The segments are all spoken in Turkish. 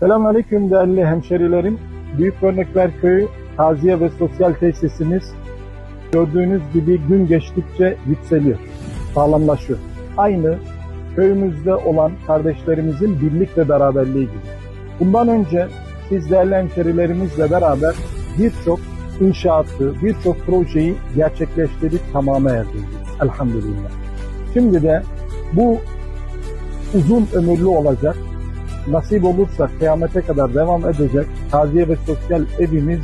Selamünaleyküm değerli hemşerilerim. Büyük Örnekler Köyü Taziye ve Sosyal Tesisimiz gördüğünüz gibi gün geçtikçe yükseliyor, sağlamlaşıyor. Aynı köyümüzde olan kardeşlerimizin birlik ve beraberliği gibi. Bundan önce siz değerli hemşerilerimizle beraber birçok inşaatı, birçok projeyi gerçekleştirdik, tamama erdirdik. Elhamdülillah. Şimdi de bu uzun ömürlü olacak, nasip olursa kıyamete kadar devam edecek taziye ve sosyal evimiz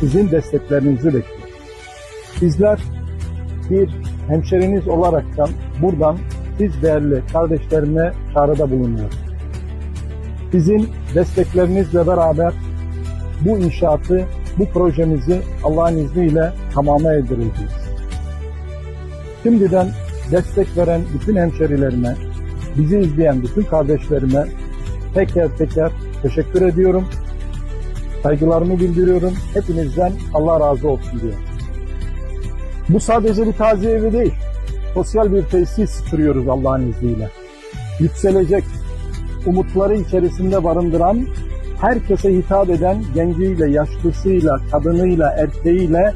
sizin desteklerinizi bekliyor. Bizler bir hemşeriniz olaraktan buradan siz değerli kardeşlerime çağrıda bulunuyoruz. Sizin desteklerinizle beraber bu inşaatı, bu projemizi Allah'ın izniyle tamama erdireceğiz. Şimdiden destek veren bütün hemşerilerime, bizi izleyen bütün kardeşlerime teker teker teşekkür ediyorum. Saygılarımı bildiriyorum. Hepinizden Allah razı olsun diyor. Bu sadece bir taziye evi değil. Sosyal bir tesis kuruyoruz Allah'ın izniyle. Yükselecek, umutları içerisinde barındıran, herkese hitap eden genciyle, yaşlısıyla, kadınıyla, erkeğiyle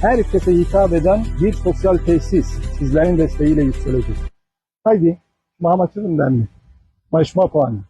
herkese hitap eden bir sosyal tesis sizlerin desteğiyle yükselecek. Haydi, Mahmut'un ben mi? Maşma puanı.